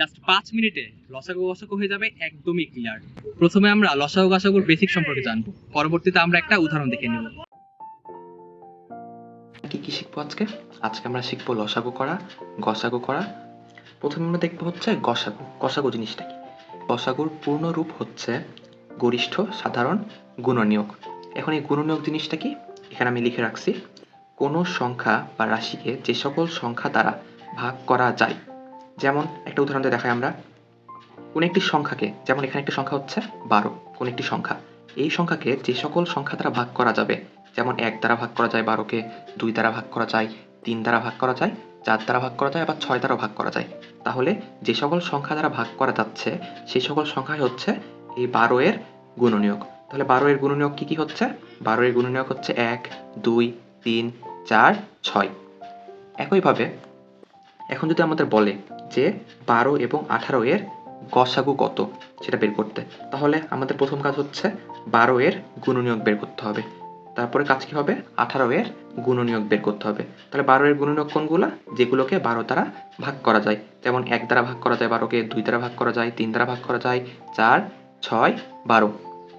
Just পাঁচ মিনিটে লসাগু গসাগু হয়ে যাবে একদমই ক্লিয়ার প্রথমে আমরা লসাগু গসাগুর বেসিক সম্পর্কে জানব, পরবর্তীতে আমরা একটা উদাহরণ দেখে নেব। কি কি শিখব আজকে? আজকে আমরা শিখব লসাগু করা, গসাগু করা। প্রথমে আমরা দেখব হচ্ছে গসাগু গসাগু জিনিসটা কি? গসাগুর পূর্ণ রূপ হচ্ছে গরিষ্ঠ, সাধারণ, গুণনীয়ক। এখন এই গুণনীয়ক জিনিসটা কি? এখানে আমি লিখে রাখছি, কোনো সংখ্যা বা রাশিকে যে সকল সংখ্যা দ্বারা ভাগ করা যায় যেমন একটা উদাহরণ দিয়ে দেখাই আমরা। কোন একটি সংখ্যাকে, যেমন এখানে একটা সংখ্যা হচ্ছে বারো, কোন একটি সংখ্যা। এই সংখ্যাকে যে সকল সংখ্যা দ্বারা ভাগ করা যাবে, যেমন এক দ্বারা ভাগ করা যায় বারোকে, দুই দ্বারা ভাগ করা যায়, তিন দ্বারা ভাগ করা যায়, চার দ্বারা ভাগ করা যায়, আবার ছয় দ্বারা ভাগ করা যায়। তাহলে যে সকল সংখ্যা দ্বারা ভাগ করা যাচ্ছে, সেই সকল সংখ্যাই হচ্ছে এই বারো এর গুণনীয়ক। তাহলে বারো এর গুণনীয়ক কি কি হচ্ছে? বারো এর গুণনীয়ক হচ্ছে এক, দুই, তিন, চার, ছয়। একইভাবে এখন যদি আমাদের বলে যে বারো এবং আঠারো এর গসাগু কত সেটা বের করতে, তাহলে আমাদের প্রথম কাজ হচ্ছে বারো এর গুণনীয়ক বের করতে হবে। তারপরে কাজ কি হবে? আঠারো এর গুণনীয়ক বের করতে হবে। তাহলে বারো এর গুণনীয়ক কোনগুলা? যেগুলোকে বারো দ্বারা ভাগ করা যায়। যেমন এক দ্বারা ভাগ করা যায় বারোকে, দুই দ্বারা ভাগ করা যায়, তিন দ্বারা ভাগ করা যায়, চার, ছয়, বারো।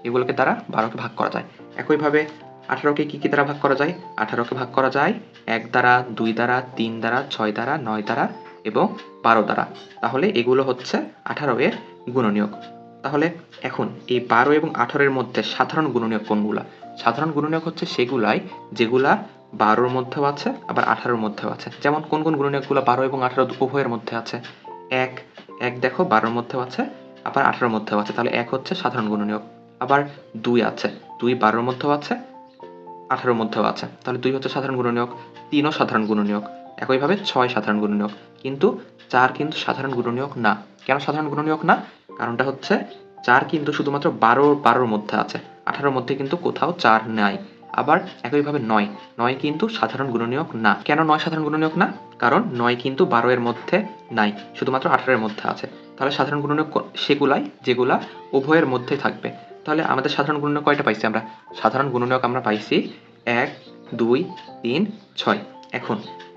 এগুলোকে দ্বারা বারোকে ভাগ করা যায়। একইভাবে আঠারোকে কি কি দ্বারা ভাগ করা যায়? আঠারোকে ভাগ করা যায় এক দ্বারা, দুই দ্বারা, তিন দ্বারা, ছয় দ্বারা, নয় দ্বারা এবং বারো দ্বারা। তাহলে এগুলো হচ্ছে আঠারো এর গুণনীয়ক। তাহলে এখন এই বারো এবং আঠারোর মধ্যে সাধারণ গুণনীয়ক কোনগুলা? সাধারণ গুণনীয়ক হচ্ছে সেগুলাই যেগুলা বারোর মধ্যেও আছে, আবার আঠারোর মধ্যেও আছে। যেমন কোন কোন গুণনীয়কগুলো বারো এবং আঠারো উভয়ের মধ্যে আছে? এক এক দেখো বারোর মধ্যেও আছে, আবার আঠারোর মধ্যেও আছে। তাহলে এক হচ্ছে সাধারণ গুণনীয়ক। আবার দুই আছে, দুই বারোর মধ্যেও আছে আঠারোর মধ্যেও আছে। তাহলে দুই হচ্ছে সাধারণ গুণনীয়ক, তিনও সাধারণ গুণনীয়ক। একইভাবে ছয় সাধারণ গুণনীয়ক। কিন্তু চার কিন্তু সাধারণ গুণনীয়ক না। কেন সাধারণ গুণনীয়ক না? কারণটা হচ্ছে চার কিন্তু শুধুমাত্র বারো, বারোর মধ্যে আছে। আঠারোর মধ্যে কিন্তু কোথাও চার নাই। আবার একইভাবে নয়। নয় কিন্তু সাধারণ গুণনীয়ক না। কেন নয় সাধারণ গুণনীয়ক না? কারণ নয় কিন্তু বারো এর মধ্যে নাই। শুধুমাত্র আঠারোর মধ্যে আছে। তাহলে সাধারণ গুণনীয়ক সেগুলাই যেগুলা উভয়ের মধ্যে থাকবে। তাহলে আমাদের সাধারণ গুণনীয়ক কয়টা পাইছি আমরা? সাধারণ গুণনীয়ক আমরা পাইছি এক, দুই, তিন, ছয়। এখন,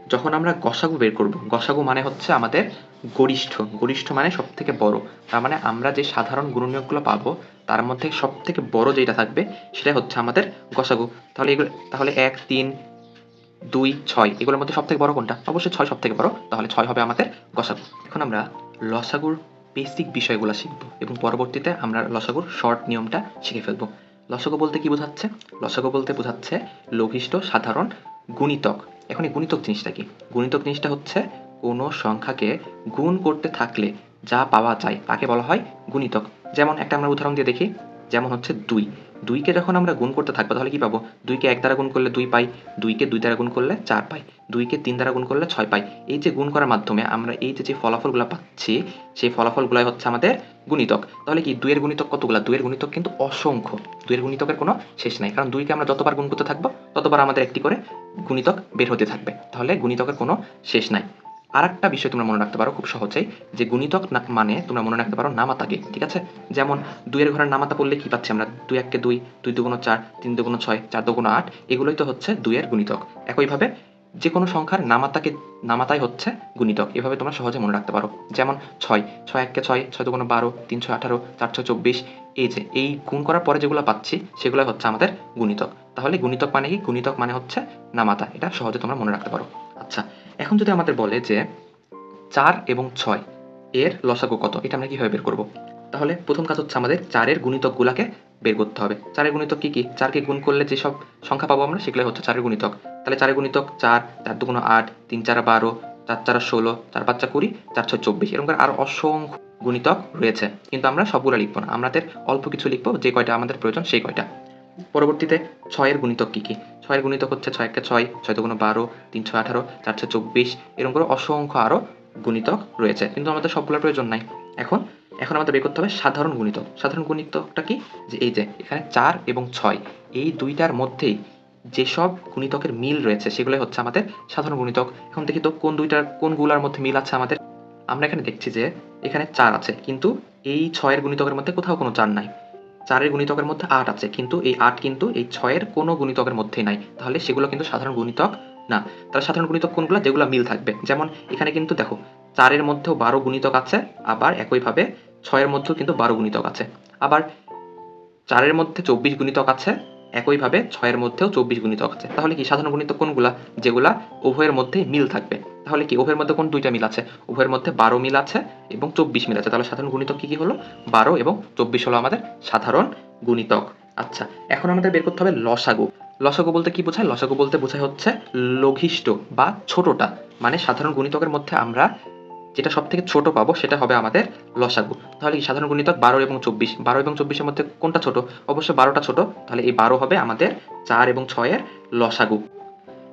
যখন আমরা গসাগু বের করব, গসাগু মানে হচ্ছে আমাদের গরিষ্ঠ। গরিষ্ঠ মানে সব থেকে বড়। তার মানে আমরা যে সাধারণ গুণনীয়কগুলো পাবো, তার মধ্যে সব থেকে বড় যেটা থাকবে সেটা হচ্ছে আমাদের গসাগু। তাহলে এগুলো, তাহলে এক, তিন, দুই, ছয়, এগুলোর মধ্যে সব থেকে বড় কোনটা? অবশ্যই ছয় সব থেকে বড়। তাহলে ছয় হবে আমাদের গসাগু। এখন আমরা লসাগুর বেসিক বিষয়গুলো শিখব এবং পরবর্তীতে আমরা লসাগুর শর্ট নিয়মটা শিখে ফেলব। লসাগু বলতে কি বোঝাচ্ছে? লসাগু বলতে বোঝাচ্ছে লঘিষ্ঠ, সাধারণ, গুণিতক। এখন এই গুণিতক জিনিসটা কি? গুণিতক জিনিসটা হচ্ছে কোনো সংখ্যাকে গুণ করতে থাকলে যা পাওয়া যায়, তাকে বলা হয় গুণিতক। যেমন একটা আমরা উদাহরণ দিয়ে দেখি যেমন হচ্ছে দুই। দুইকে যখন আমরা গুণ করতে থাকব, তাহলে কি পাবো? দুইকে এক দ্বারা গুণ করলে দুই পাই, দুইকে দুই দ্বারা গুণ করলে চার পাই, দুইকে তিন দ্বারা গুণ করলে ছয় পাই। এই যে গুণ করার মাধ্যমে আমরা এই যে যে ফলাফলগুলো পাচ্ছি, সেই ফলাফলগুলাই হচ্ছে আমাদের গুণিতক। তাহলে কি দুইয়ের গুণিতক কতগুলা? দুইয়ের গুণিতক কিন্তু অসংখ্য। দুইয়ের গুণিতকের কোনো শেষ নাই। কারণ দুইকে আমরা যতবার গুণ করতে থাকব, ততবার আমাদের একটি করে গুণিতক বের হতে থাকবে। তাহলে গুণিতকের কোনো শেষ নাই। আর একটা বিষয় তোমরা মনে রাখতে পারো খুব সহজেই, যে গুণিতক মানে তোমরা মনে রাখতে পারো নামাতাকে, ঠিক আছে? যেমন দুইয়ের ঘরের নামাতা পড়লে কি পাচ্ছি আমরা? দুই এককে দুই দুই দুগুণ চার, তিন দুগুণ ছয়, চার দুগুণ আট, এগুলোই তো হচ্ছে দুইয়ের গুণিতক। একইভাবে যে কোনো সংখ্যার নামাতাকে নামাতাই হচ্ছে গুণিতক। এভাবে তোমরা সহজে মনে রাখতে পারো। যেমন ছয় ছয় এককে ছয় ছয় দুগুণ বারো, তিন ছয় আঠারো, চার ছয় চব্বিশ, এই যে, এই গুণ করার পরে যেগুলো পাচ্ছি, সেগুলো হচ্ছে আমাদের গুণিতক। তাহলে গুণিতক মানে কি? গুণিতক মানে হচ্ছে নামাতা। এটা সহজে তোমরা মনে রাখতে পারো। আচ্ছা এখন যদি আমাদের বলে যে চার এবং ছয় এর লসাগু কত, এটা আমরা কীভাবে বের করব? তাহলে প্রথম কাজ হচ্ছে আমাদের চারের গুণিতকগুলোকে বের করতে হবে। চারের গুণিতক কি কি? চারকে গুণ করলে যেসব সংখ্যা পাবো আমরা সেগুলো হচ্ছে চারের গুণিতক। তাহলে চারের গুণিতক চার চার দুগুণ আট, তিন চার বারো, চার চার ষোলো, চার পাঁচ চার কুড়ি, চার ছয় চব্বিশ, এরকম করে আরও অসংখ্য গুণিতক রয়েছে। কিন্তু আমরা সবগুলো লিখব না। আমাদের অল্প কিছু লিখব যে কয়টা আমাদের প্রয়োজন সেই কয়টা। পরবর্তীতে ছয়ের গুণিতক কি কি? ছয়ের গুণিতক হচ্ছে ছয় একে ছয় ছয় দুগুণ বারো, তিন ছয় আঠারো, চার ছয় চব্বিশ, এরকম করে অসংখ্য আরও গুণিতক রয়েছে। কিন্তু আমাদের সবগুলোর প্রয়োজন নাই। এখন এখন আমাদের বের করতে হবে সাধারণ গুণিতক। সাধারণ গুণিতকটা কি? যে এই যে, এখানে চার এবং ছয়, এই দুইটার মধ্যেই যেসব গুণিতকের মিল রয়েছে, সেগুলোই হচ্ছে আমাদের সাধারণ গুণিতক। এখন দেখি তো কোন দুইটার কোনগুলোর মধ্যে মিল আছে আমাদের? আমরা এখানে দেখছি যে, এখানে চার আছে। কিন্তু এই ছয়ের গুণিতকের মধ্যে কোথাও কোনো চার নাই। চারের গুণিতকের মধ্যে আট আছে। কিন্তু এই আট কিন্তু এই ছয়ের কোনো গুণিতকের মধ্যে নাই। তাহলে সেগুলো কিন্তু সাধারণ গুণিতক না। তাহলে সাধারণ গুণিতক কোনগুলো? যেগুলো মিল থাকবে। যেমন এখানে কিন্তু দেখো, চারের মধ্যেও বারো গুণিতক আছে, আবার একইভাবে ছয়ের মধ্যেও কিন্তু বারো গুণিতক আছে। আবার চারের মধ্যে চব্বিশ গুণিতক আছে, একইভাবে ছয়ের মধ্যেও চব্বিশ গুণিতক আছে। তাহলে কি সাধারণ গুণিতক কোনগুলা? যেগুলা উভয়ের মধ্যে মিল থাকবে। তাহলে কি? উভয়ের মধ্যে কোন দুইটা মিল আছে? উভয়ের মধ্যে বারো মিল আছে এবং চব্বিশ মিল আছে। তাহলে সাধারণ গুণিতক কি কি হলো? বারো এবং চব্বিশ হলো আমাদের সাধারণ গুণিতক। আচ্ছা এখন আমাদের বের করতে হবে লসাগু। লসাগু বলতে কি বোঝায়? লসাগু বলতে বোঝায় হচ্ছে লঘিষ্ঠ বা ছোটটা। মানে সাধারণ গুণিতকের মধ্যে আমরা যেটা সব থেকে ছোট পাবো সেটা হবে আমাদের লসাগু। তাহলে কি সাধারণ গুণিতক বারো এবং চব্বিশ? বারো এবং চব্বিশের মধ্যে কোনটা ছোট? অবশ্যই বারোটা ছোট। তাহলে এই বারো হবে আমাদের চার এবং ছয়ের লসাগু।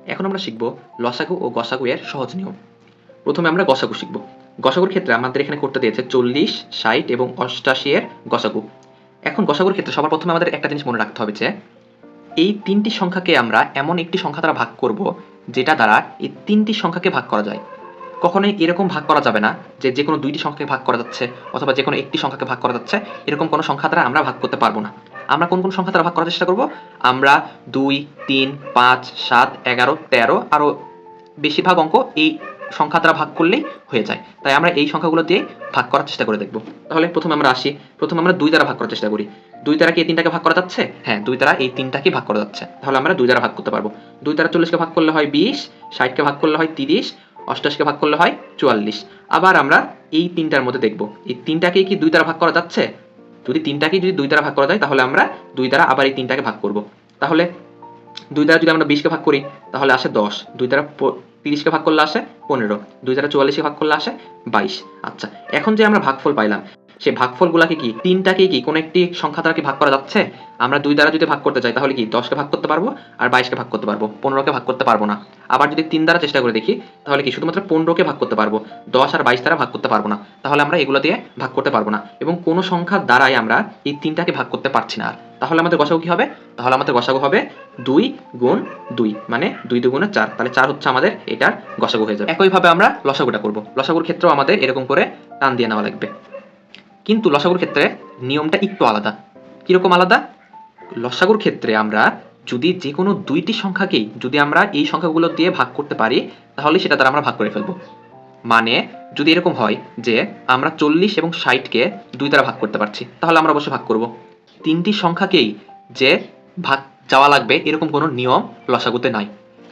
এখন আমরা শিখব লসাগু ও গসাগু এর সহজ নিয়ম। প্রথমে আমরা গসাগু শিখব। গসাগুর ক্ষেত্রে আমাদের এখানে করতে দিয়েছে চল্লিশ, ষাট এবং অষ্টাশি এর গসাগু। এখন গসাগুর ক্ষেত্রে সবার প্রথমে আমাদের একটা জিনিস মনে রাখতে হবে যে, এই তিনটি সংখ্যাকে আমরা এমন একটি সংখ্যা দ্বারা ভাগ করব যেটা দ্বারা এই তিনটি সংখ্যাকে ভাগ করা যায়। কখনোই এরকম ভাগ করা যাবে না যে যে কোনো দুইটি সংখ্যাকে ভাগ করা যাচ্ছে অথবা যে কোনো একটি সংখ্যাকে ভাগ করা যাচ্ছে। এরকম কোনো সংখ্যা দ্বারা আমরা ভাগ করতে পারব না। আমরা কোন কোন সংখ্যা দ্বারা ভাগ করার চেষ্টা করব? আমরা দুই, তিন, পাঁচ, সাত, এগারো, তেরো আরও বেশিরভাগ অঙ্ক এই সংখ্যা দ্বারা ভাগ করলেই হয়ে যায়। তাই আমরা এই সংখ্যাগুলো দিয়ে ভাগ করার চেষ্টা করে দেখব। তাহলে প্রথমে আমরা আসি। প্রথমে আমরা দুই দ্বারা ভাগ করার চেষ্টা করি। দুই দ্বারা কি এই তিনটাকে ভাগ করা যাচ্ছে? হ্যাঁ দুই দ্বারা এই তিনটাকে ভাগ করা যাচ্ছে। তাহলে আমরা দুই দ্বারা ভাগ করতে পারব। দুই দ্বারা চল্লিশকে ভাগ করলে হয় বিশ, ষাটকে ভাগ করলে হয় তিরিশ, অষ্টাশিকে ভাগ করলে হয় চুয়াল্লিশ। আবার আমরা এই তিনটার মধ্যে দেখব। এই তিনটাকেই কি দুই দ্বারা ভাগ করা যাচ্ছে? যদি তিনটাকে যদি দুই দ্বারা ভাগ করা যায়, তাহলে আমরা দুই দ্বারা আবার এই তিনটাকে ভাগ করব। তাহলে দুই দ্বারা যদি আমরা বিশকে ভাগ করি, তাহলে আসে দশ। দুই দ্বারা তিরিশকে ভাগ করলে আসে পনেরো। দুই দ্বারা চুয়াল্লিশকে ভাগ করলে আসে বাইশ। আচ্ছা এখন যে আমরা ভাগফল পাইলাম সেই ভাগফলগুলাকে কি তিনটাকে কি কোনো একটি সংখ্যা দ্বারা কি ভাগ করা যাচ্ছে? আমরা দুই দ্বারা যদি ভাগ করতে চাই, তাহলে কি দশকে ভাগ করতে পারব আর বাইশকে ভাগ করতে পারব? পনেরোকে ভাগ করতে পারব না। আবার যদি তিন দ্বারা চেষ্টা করে দেখি, তাহলে কি শুধুমাত্র পনেরোকে ভাগ করতে পারব? দশ আর বাইশ দ্বারা ভাগ করতে পারব না। তাহলে আমরা এগুলো দিয়ে ভাগ করতে পারব না। এবং কোনো সংখ্যার দ্বারাই আমরা এই তিনটাকে ভাগ করতে পারছি না। আর তাহলে আমাদের গসাগু কি হবে? তাহলে আমাদের গসাগু হবে দুই গুণ দুই মানে দুই দুগুণে চার। তাহলে চার হচ্ছে আমাদের এটার গসাগু হয়ে যাবে। একইভাবে আমরা লসাগুটা করব। লসাগুর ক্ষেত্রেও আমাদের এরকম করে টান দিয়ে নেওয়া লাগবে। কিন্তু লসাগুর ক্ষেত্রে নিয়মটা একটু আলাদা। কীরকম আলাদা? লসাগুর ক্ষেত্রে আমরা যদি যে কোনো দুইটি সংখ্যাকেই যদি আমরা এই সংখ্যাগুলো দিয়ে ভাগ করতে পারি, তাহলে সেটা দ্বারা আমরা ভাগ করে ফেলব। মানে যদি এরকম হয় যে আমরা চল্লিশ এবং ষাটকে দুই দ্বারা ভাগ করতে পারছি, তাহলে আমরা অবশ্যই ভাগ করব। তিনটি সংখ্যাকেই যে ভাগ যাওয়া লাগবে এরকম কোনো নিয়ম লসাগুতে নাই।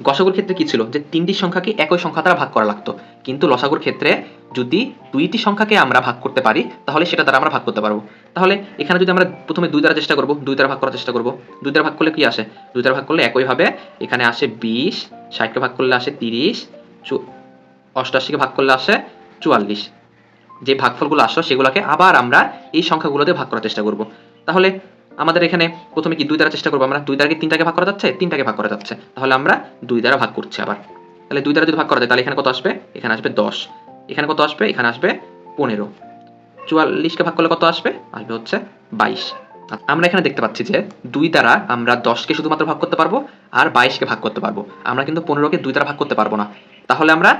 গসাগুর ক্ষেত্রে কি ছিল? যে তিনটি সংখ্যাকে একই সংখ্যা দ্বারা ভাগ করা লাগতো। কিন্তু লসাগুর ক্ষেত্রে যদি দুইটি সংখ্যাকে আমরা ভাগ করতে পারি, তাহলে সেটা দ্বারা আমরা ভাগ করতে পারব। তাহলে এখানে যদি আমরা প্রথমে দুই দ্বারা চেষ্টা করব, দুই দ্বারা ভাগ করার চেষ্টা করব। দুই দ্বারা ভাগ করলে কি আসে? দুই দ্বারা ভাগ করলে একইভাবে এখানে আসে বিশ ষাটকে ভাগ করলে আসে তিরিশ অষ্টাশিকে ভাগ করলে আসে চুয়াল্লিশ। যে ভাগফলগুলো আসলো, সেগুলোকে আবার আমরা এই সংখ্যাগুলোতে ভাগ করার চেষ্টা করব। তাহলে আমাদের এখানে প্রথমে কি দুই দ্বারা চেষ্টা করব? আমরা দুই দ্বারা কি তিনটাকে ভাগ করা যাচ্ছে? তিনটাকে ভাগ করা যাচ্ছে। তাহলে আমরা দুই দ্বারা ভাগ করছি আবার। তাহলে দুই দ্বারা যদি ভাগ করা যায়, তাহলে এখানে কত আসবে? এখানে আসবে দশ। এখানে কত আসবে? এখানে আসবে পনেরো। চুয়াল্লিশকে ভাগ করলে কত আসবে? আসবে হচ্ছে বাইশ। আমরা এখানে দেখতে পাচ্ছি যে দুই দ্বারা আমরা দশকে শুধুমাত্র ভাগ করতে পারব আর বাইশকে ভাগ করতে পারব। আমরা কিন্তু পনেরোকে দুই দ্বারা ভাগ করতে পারব না। তাহলে আমরা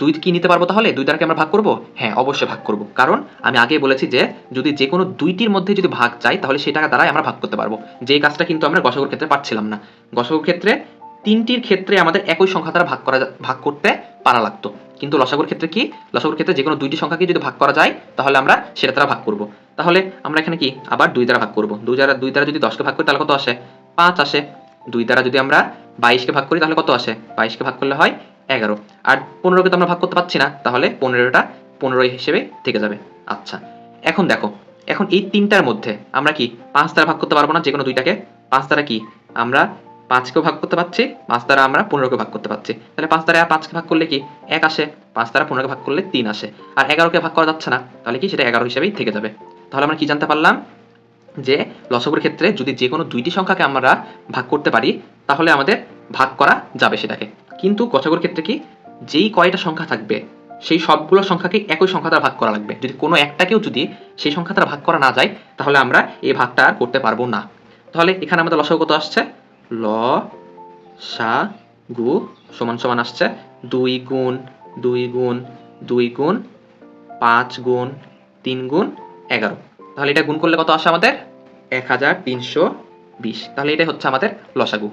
দুই কি নিতে পারব তাহলে? দুই দ্বারাকে আমরা ভাগ করব? হ্যাঁ অবশ্যই ভাগ করব। কারণ আমি আগে বলেছি যে, যদি যে কোনো দুইটির মধ্যে যদি ভাগ চাই, তাহলে সেই টাকা দ্বারাই আমরা ভাগ করতে পারব। যে কাজটা কিন্তু আমরা গসগুর ক্ষেত্রে পারছিলাম না। গসগুর ক্ষেত্রে তিনটির ক্ষেত্রে আমাদের একই সংখ্যা দ্বারা ভাগ করা ভাগ করতে পারা লাগতো। কিন্তু লসাগুর ক্ষেত্রে কি? লসাগুর ক্ষেত্রে যে কোনো দুইটি সংখ্যাকে যদি ভাগ করা যায়, তাহলে আমরা সেটা দ্বারা ভাগ করব। তাহলে আমরা এখানে কি? আবার দুই দ্বারা ভাগ করব। দুই দ্বারা দুই দ্বারা যদি দশকে ভাগ করি, তাহলে কত আসে? পাঁচ আসে। দুই দ্বারা যদি আমরা বাইশকে ভাগ করি, তাহলে কত আসে? বাইশকে ভাগ করলে হয় এগারো। আর পনেরোকে তো আমরা ভাগ করতে পারছি না, তাহলে পনেরোটা পনেরো হিসেবে থেকে যাবে। আচ্ছা এখন দেখো, এখন এই তিনটার মধ্যে আমরা কি পাঁচ দ্বারা ভাগ করতে পারব না যে কোনো দুইটাকে? পাঁচ দ্বারা কি আমরা পাঁচকেও ভাগ করতে পারছি, পাঁচ দ্বারা আমরা পনেরোকে ভাগ করতে পারছি। তাহলে পাঁচ দ্বারা পাঁচকে ভাগ করলে কি এক আসে? পাঁচ দ্বারা পনেরোকে ভাগ করলে তিন আসে। আর এগারোকে ভাগ করা যাচ্ছে না, তাহলে কি সেটা এগারো হিসেবেই থেকে যাবে। তাহলে আমরা কি জানতে পারলাম যে লসগুর ক্ষেত্রে যদি যে কোনো দুইটি সংখ্যাকে আমরা ভাগ করতে পারি, তাহলে আমাদের ভাগ করা যাবে সেটাকে। কিন্তু গছাগুর ক্ষেত্রে কি? যেই কয়টা সংখ্যা থাকবে, সেই সবগুলো সংখ্যাকে একই সংখ্যা দ্বারা ভাগ করা লাগবে। যদি কোনো একটাকেও যদি সেই সংখ্যা দ্বারা ভাগ করা না যায়, তাহলে আমরা এই ভাগটা আর করতে পারব না। তাহলে এখানে আমাদের লসাগু কত আসছে? ল, সা, গু, সমান সমান আসছে দুই গুণ দুই গুণ দুই গুণ, পাঁচ গুণ, তিন গুণ, এগারো। তাহলে এটা গুণ করলে কত আসে আমাদের? এক হাজার তিনশো বিশ। তাহলে এটাই হচ্ছে আমাদের লসাগু।